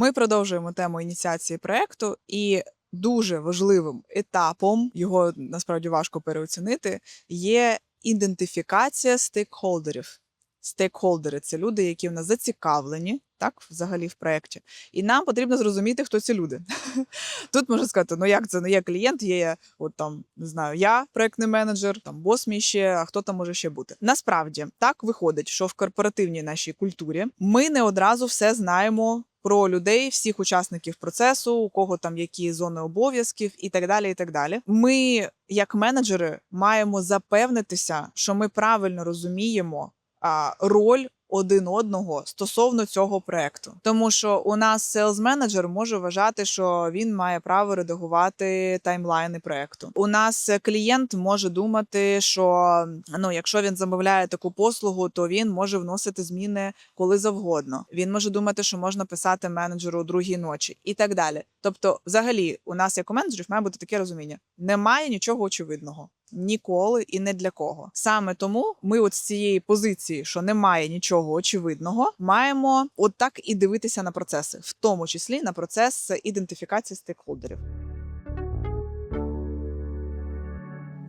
Ми продовжуємо тему ініціації проекту, і дуже важливим етапом його насправді важко переоцінити. Є ідентифікація стейкхолдерів. Стейкхолдери це люди, які в нас зацікавлені, так, взагалі в проєкті. І нам потрібно зрозуміти, хто ці люди. Тут можна сказати, ну як це не є клієнт, є от там не знаю, я проектний менеджер, там бос мій ще, а хто там може ще бути. Насправді так виходить, що в корпоративній нашій культурі ми не одразу все знаємо. Про людей, всіх учасників процесу, у кого там які зони обов'язків, і так далі. І так далі. Ми, як менеджери, маємо запевнитися, що ми правильно розуміємо роль один одного стосовно цього проекту. Тому що у нас селс менеджер може вважати, що він має право редагувати таймлайни проекту. У нас клієнт може думати, що ну, якщо він замовляє таку послугу, то він може вносити зміни коли завгодно. Він може думати, що можна писати менеджеру другій ночі і так далі. Тобто, взагалі, у нас як у менеджерів має бути таке розуміння: немає нічого очевидного. Ніколи і не для кого. Саме тому ми, от з цієї позиції, що немає нічого очевидного, маємо от так і дивитися на процеси, в тому числі на процес ідентифікації стейкхолдерів.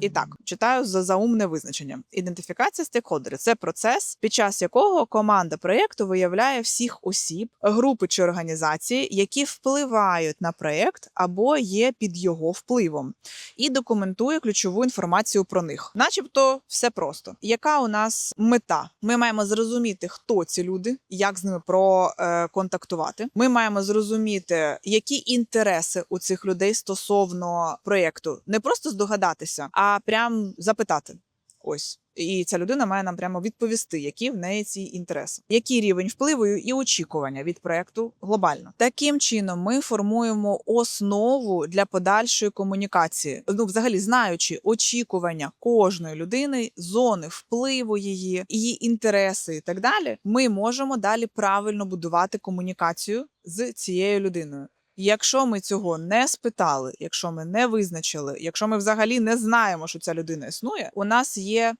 І так, читаю за заумне визначення. Ідентифікація стейкхолдерів це процес, під час якого команда проєкту виявляє всіх осіб, групи чи організації, які впливають на проєкт або є під його впливом, і документує ключову інформацію про них. Начебто, все просто. Яка у нас мета? Ми маємо зрозуміти, хто ці люди, як з ними проконтактувати. Ми маємо зрозуміти, які інтереси у цих людей стосовно проєкту. Не просто здогадатися, а прям запитати. Ось. І ця людина має нам прямо відповісти, які в неї ці інтереси, який рівень впливу і очікування від проекту глобально. Таким чином, ми формуємо основу для подальшої комунікації. Ну, взагалі, знаючи очікування кожної людини, зони впливу її, її інтереси і так далі, ми можемо далі правильно будувати комунікацію з цією людиною. Якщо ми цього не спитали, якщо ми не визначили, якщо ми взагалі не знаємо, що ця людина існує, у нас є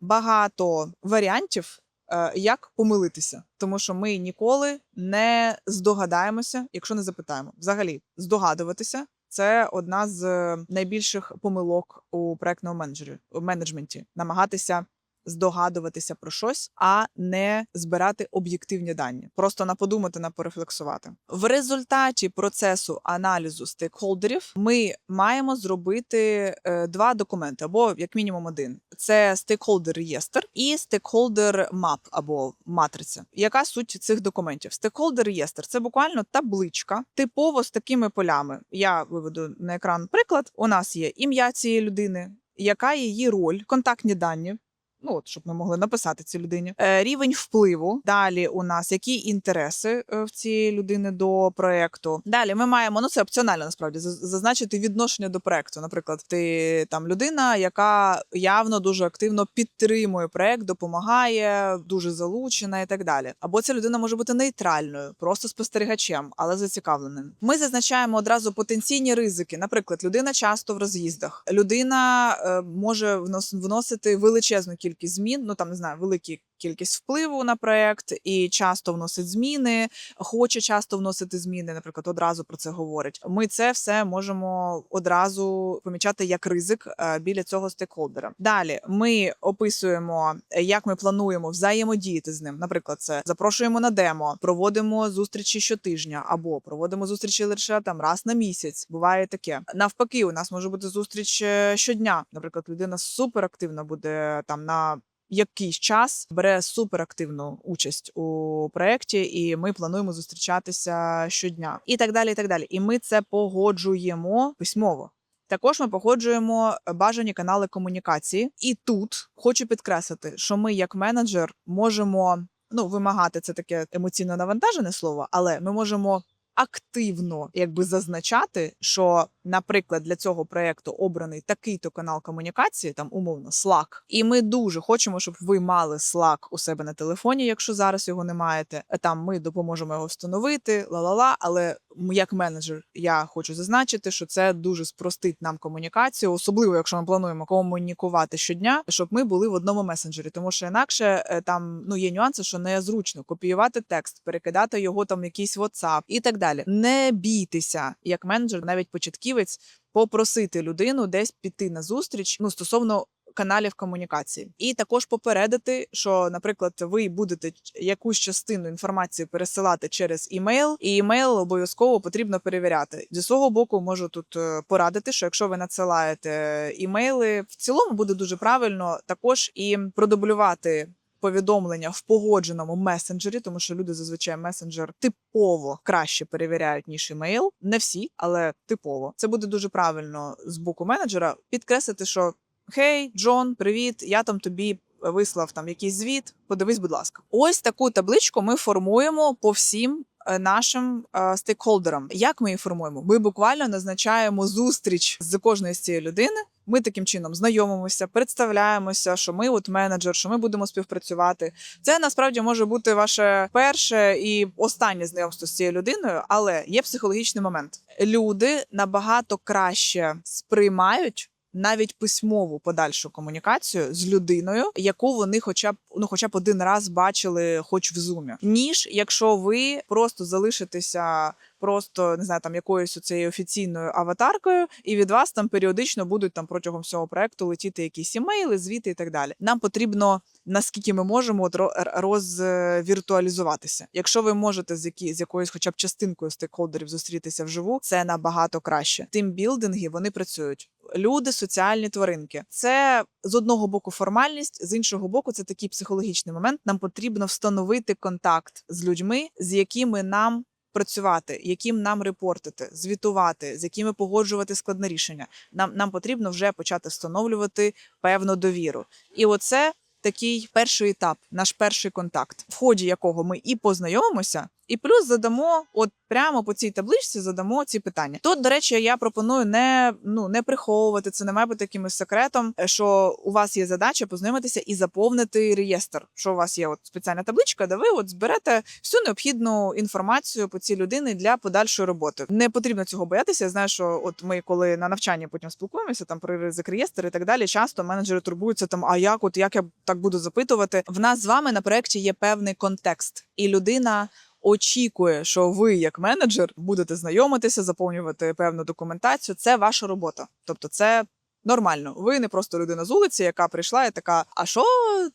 багато варіантів, е, як помилитися, тому що ми ніколи не здогадаємося, якщо не запитаємо. Взагалі, здогадуватися це одна з найбільших помилок у проектному менеджері у менеджменті. Намагатися здогадуватися про щось, а не збирати об'єктивні дані, просто на подумати, на порефлексувати. В результаті процесу аналізу стейкхолдерів ми маємо зробити е, два документи, або як мінімум один: це стейкхолдер реєстр і стейкхолдер мап або матриця. Яка суть цих документів? Стейкхолдер реєстр це буквально табличка, типово з такими полями. Я виведу на екран приклад. У нас є ім'я цієї людини. Яка її роль, контактні дані, Ну, от, щоб ми могли написати цій людині. Е, рівень впливу. Далі у нас які інтереси е, в цієї людини до проекту. Далі ми маємо, ну це опціонально насправді зазначити відношення до проекту. Наприклад, ти там людина, яка явно дуже активно підтримує проект, допомагає, дуже залучена і так далі. Або ця людина може бути нейтральною, просто спостерігачем, але зацікавленим. Ми зазначаємо одразу потенційні ризики. Наприклад, людина часто в роз'їздах. Людина е, може внос- вносити величезну кількість змін, ну там не знаю, великі кількість впливу на проект і часто вносить зміни, хоче часто вносити зміни, наприклад, одразу про це говорить. Ми це все можемо одразу помічати як ризик е, біля цього стейкхолдера. Далі ми описуємо, як ми плануємо взаємодіяти з ним. Наприклад, це запрошуємо на демо, проводимо зустрічі щотижня або проводимо зустрічі лише там раз на місяць. Буває таке. Навпаки, у нас може бути зустріч е, щодня. Наприклад, людина суперактивно буде там на якийсь час бере суперактивну участь у проєкті, і ми плануємо зустрічатися щодня, і так далі. І так далі. І ми це погоджуємо письмово. Також ми погоджуємо бажані канали комунікації, і тут хочу підкреслити, що ми, як менеджер, можемо ну вимагати це таке емоційно навантажене слово, але ми можемо активно якби зазначати, що, наприклад, для цього проекту обраний такий-то канал комунікації, там умовно Slack, і ми дуже хочемо, щоб ви мали Slack у себе на телефоні, якщо зараз його не маєте. Там ми допоможемо його встановити, ла-ла-ла, але як менеджер, я хочу зазначити, що це дуже спростить нам комунікацію, особливо якщо ми плануємо комунікувати щодня, щоб ми були в одному месенджері, тому що інакше е, там ну є нюанси, що незручно копіювати текст, перекидати його там в якийсь WhatsApp і так далі. Не бійтеся, як менеджер, навіть початківець, попросити людину десь піти на зустріч ну стосовно. Каналів комунікації, і також попередити, що, наприклад, ви будете якусь частину інформації пересилати через імейл, і імейл обов'язково потрібно перевіряти. Зі свого боку, можу тут е, порадити, що якщо ви надсилаєте імейли, в цілому буде дуже правильно також і продублювати. Повідомлення в погодженому месенджері, тому що люди зазвичай месенджер типово краще перевіряють ніж імейл. Не всі, але типово. Це буде дуже правильно з боку менеджера підкреслити, що Хей, Джон, привіт! Я там тобі вислав там якийсь звіт. Подивись, будь ласка. Ось таку табличку ми формуємо по всім. е, Нашим е, стейкхолдерам, як ми її формуємо? Ми буквально назначаємо зустріч з кожної з цієї людини. Ми таким чином знайомимося, представляємося, що ми от менеджер, що ми будемо співпрацювати. Це насправді може бути ваше перше і останнє знайомство з цією людиною, але є психологічний момент. Люди набагато краще сприймають навіть письмову подальшу комунікацію з людиною, яку вони хоча б ну хоча б один раз бачили, хоч в зумі, ніж якщо ви просто залишитеся. Просто не знаю, там якоюсь цією офіційною аватаркою, і від вас там періодично будуть там протягом всього проекту летіти якісь імейли, звіти і так далі. Нам потрібно наскільки ми можемо от розвіртуалізуватися. Якщо ви можете з які з якоюсь, хоча б частинкою стейкхолдерів зустрітися вживу, це набагато краще. Тимбілдинги вони працюють. Люди, соціальні тваринки. Це з одного боку формальність, з іншого боку, це такий психологічний момент. Нам потрібно встановити контакт з людьми, з якими нам працювати, яким нам репортити, звітувати, з якими погоджувати складне рішення. Нам, нам потрібно вже почати встановлювати певну довіру. І оце такий перший етап, наш перший контакт, в ході якого ми і познайомимося, і плюс задамо, от прямо по цій табличці задамо ці питання. Тут, до речі, я пропоную не ну не приховувати це, не має бути якимось секретом, е, що у вас є задача познайомитися і заповнити реєстр. Що у вас є от спеціальна табличка, де ви от зберете всю необхідну інформацію по цій людини для подальшої роботи. Не потрібно цього боятися. Я знаю, що от ми, коли на навчанні потім спілкуємося, там про ризик реєстр і так далі. Часто менеджери турбуються там, а як, от як я так буду запитувати? В нас з вами на проєкті є певний контекст, і людина. Очікує, що ви, як менеджер, будете знайомитися, заповнювати певну документацію. Це ваша робота. Тобто, це нормально. Ви не просто людина з вулиці, яка прийшла і така: а що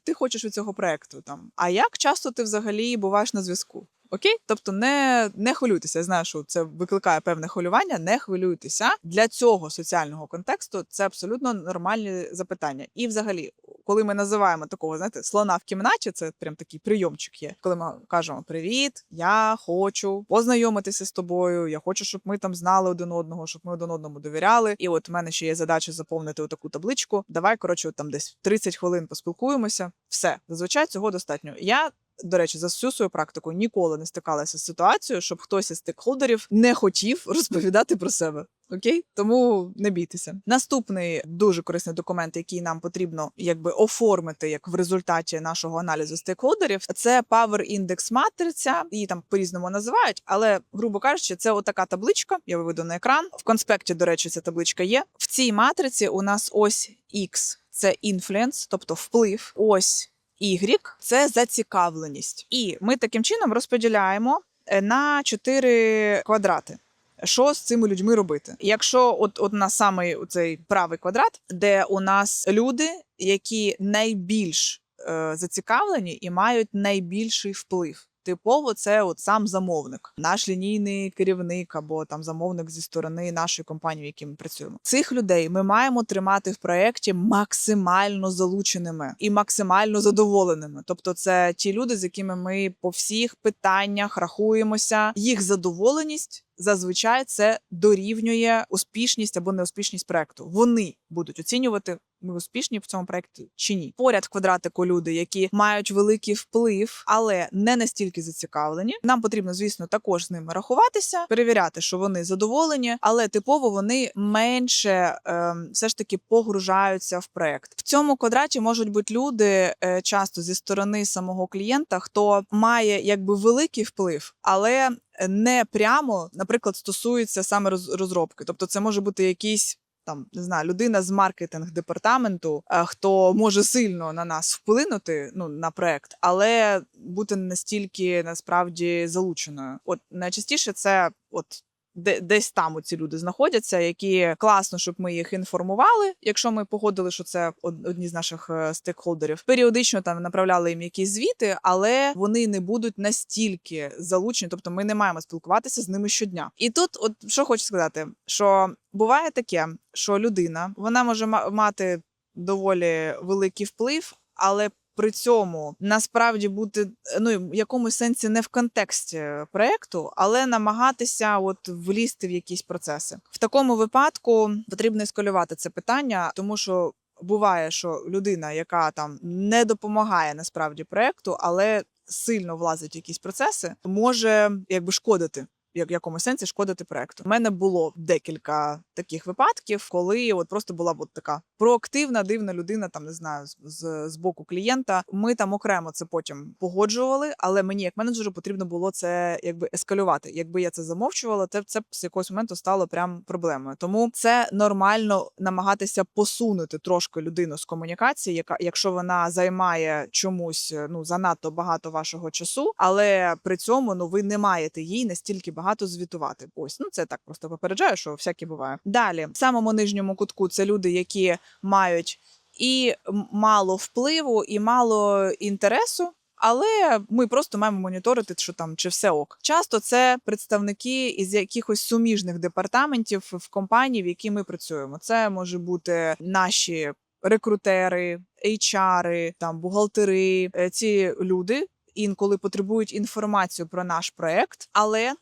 ти хочеш від цього проекту? Там а як часто ти взагалі буваєш на зв'язку? Окей, тобто не, не хвилюйтеся. Я знаю, що це викликає певне хвилювання. Не хвилюйтеся для цього соціального контексту. Це абсолютно нормальні запитання. І, взагалі, коли ми називаємо такого, знаєте, слона в кімнаті, це прям такий прийомчик є. Коли ми кажемо Привіт, я хочу познайомитися з тобою. Я хочу, щоб ми там знали один одного, щоб ми один одному довіряли. І от в мене ще є задача заповнити таку табличку. Давай, коротше, от там десь 30 хвилин поспілкуємося. Все зазвичай цього достатньо. Я до речі, за всю свою практику ніколи не стикалася з ситуацією, щоб хтось із стейкхолдерів не хотів розповідати про себе. Окей, тому не бійтеся. Наступний дуже корисний документ, який нам потрібно якби оформити як в результаті нашого аналізу стейкхолдерів, це Power Index матриця. Її там по-різному називають, але грубо кажучи, це отака табличка. Я виведу на екран. В конспекті, до речі, ця табличка є. В цій матриці у нас ось X – це influence, тобто вплив. Ось Y – це зацікавленість. І ми таким чином розподіляємо е, на чотири квадрати. Що з цими людьми робити? Якщо от, от на самий цей правий квадрат, де у нас люди, які найбільш е, зацікавлені і мають найбільший вплив. Типово це от сам замовник, наш лінійний керівник або там замовник зі сторони нашої компанії, в якій ми працюємо. Цих людей ми маємо тримати в проєкті максимально залученими і максимально задоволеними. Тобто, це ті люди, з якими ми по всіх питаннях рахуємося. Їх задоволеність зазвичай це дорівнює успішність або неуспішність проекту. Вони будуть оцінювати ми успішні в цьому проєкті чи ні. Поряд квадратику люди, які мають великий вплив, але не настільки зацікавлені. Нам потрібно, звісно, також з ними рахуватися, перевіряти, що вони задоволені, але типово вони менше ем, все ж таки погружаються в проект. В цьому квадраті можуть бути люди е, часто зі сторони самого клієнта, хто має якби великий вплив, але не прямо, наприклад, стосується саме розробки. Тобто, це може бути якийсь. Там не знаю, людина з маркетинг департаменту, е, хто може сильно на нас вплинути, ну на проект, але бути настільки насправді залученою. От найчастіше це от. Де десь там ці люди знаходяться, які класно, щоб ми їх інформували. Якщо ми погодили, що це од- одні з наших е, стейкхолдерів, періодично там направляли їм якісь звіти, але вони не будуть настільки залучені, тобто ми не маємо спілкуватися з ними щодня. І тут, от що хочу сказати, що буває таке, що людина вона може ма- мати доволі великий вплив, але при цьому насправді бути ну в якомусь сенсі не в контексті проекту, але намагатися от влізти в якісь процеси. В такому випадку потрібно ескалювати це питання, тому що. Буває, що людина, яка там не допомагає насправді проекту, але сильно влазить в якісь процеси, може якби шкодити. Як в якомусь сенсі шкодити проекту. У мене було декілька таких випадків, коли от просто була от така проактивна, дивна людина, там не знаю, з, з, боку клієнта. Ми там окремо це потім погоджували, але мені, як менеджеру, потрібно було це якби ескалювати. Якби я це замовчувала, це, це з якогось моменту стало прям проблемою. Тому це нормально намагатися посунути трошки людину з комунікації, яка якщо вона займає чомусь ну занадто багато вашого часу, але при цьому ну ви не маєте їй настільки багато звітувати. Ось ну це так просто попереджаю, що всяке буває. Далі в самому нижньому кутку це люди, які мають і мало впливу, і мало інтересу. Але ми просто маємо моніторити, що там чи все ок. Часто це представники із якихось суміжних департаментів в компанії, в якій ми працюємо. Це може бути наші рекрутери, HR, там бухгалтери. Е, Ці люди інколи потребують інформацію про наш проект, але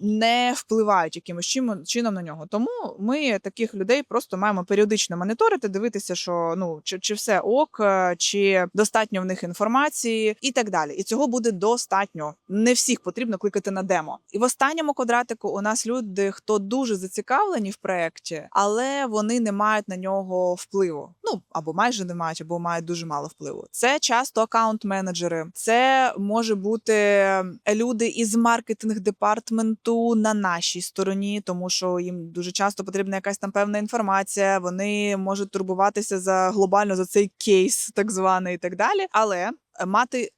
не впливають якимось чином, чином на нього. Тому ми таких людей просто маємо періодично моніторити, дивитися, що ну чи, чи все ок, е, чи достатньо в них інформації, і так далі. І цього буде достатньо. Не всіх потрібно кликати на демо. І в останньому квадратику у нас люди, хто дуже зацікавлені в проєкті, але вони не мають на нього впливу. Ну або майже не мають, або мають дуже мало впливу. Це часто акаунт-менеджери, це може бути люди із маркетинг департменту на нашій стороні, тому що їм дуже часто потрібна якась там певна інформація. Вони можуть турбуватися за глобально за цей кейс, так званий, і так далі, але е, мати.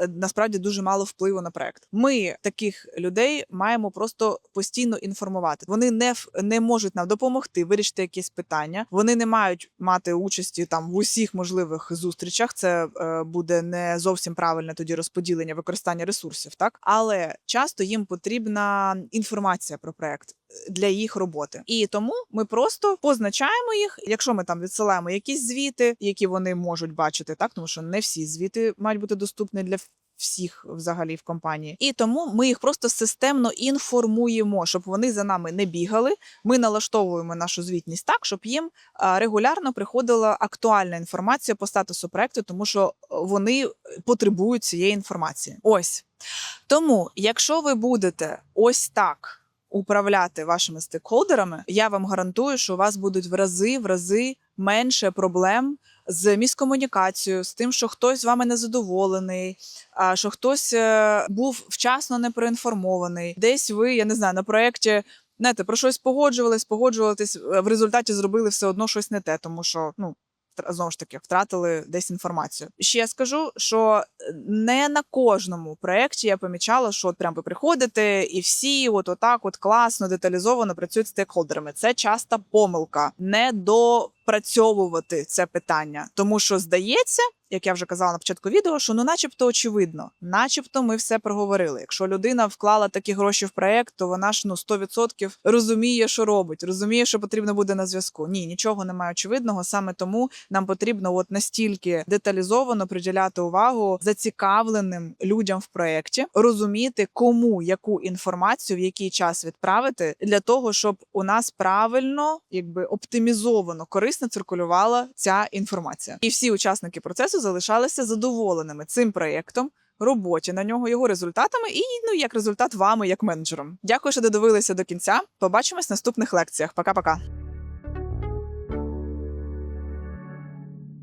Е, Насправді дуже мало впливу на проект. Ми таких людей маємо просто постійно інформувати. Вони не не можуть нам допомогти вирішити якісь питання. Вони не мають мати участі там в усіх можливих зустрічах. Це е, буде не зовсім правильне тоді розподілення використання ресурсів, так але часто їм потрібна інформація про проект для їх роботи. І тому ми просто позначаємо їх. Якщо ми там відсилаємо якісь звіти, які вони можуть бачити, так тому що не всі звіти мають бути доступні для всіх взагалі в компанії, і тому ми їх просто системно інформуємо, щоб вони за нами не бігали. Ми налаштовуємо нашу звітність так, щоб їм регулярно приходила актуальна інформація по статусу проекту, тому що е, вони потребують цієї інформації. Ось тому, якщо ви будете ось так. Управляти вашими стейкхолдерами, я вам гарантую, що у вас будуть в рази в рази менше проблем з міскомунікацією, з тим, що хтось з вами незадоволений, що хтось е, був вчасно не проінформований. Десь ви, я не знаю, на проєкті знаєте, про щось погоджувались, погоджувались, е, в результаті зробили все одно щось не те, тому що ну. Знову ж таки, втратили десь інформацію. Ще я скажу, що е, не на кожному проєкті я помічала, що от прям ви приходите, і всі от отак, от класно, деталізовано працюють з стейкхолдерами. Це часта помилка не допрацьовувати це питання, тому що здається, як я вже казала на початку відео, що ну, начебто очевидно, начебто, ми все проговорили. Якщо людина вклала такі гроші в проект, то вона ж ну 100% розуміє, що робить, розуміє, що потрібно буде на зв'язку. Ні, нічого немає очевидного. Саме тому нам потрібно от настільки деталізовано приділяти увагу зацікавленим людям в проєкті, розуміти, кому яку інформацію в який час відправити для того, щоб у нас правильно, якби оптимізовано, корисно циркулювала ця інформація, і всі учасники процесу залишалися задоволеними цим проєктом. Роботі на нього його результатами, і ну як результат вами, як менеджером. Дякую, що додивилися до кінця. Побачимось в наступних лекціях. Пока-пока.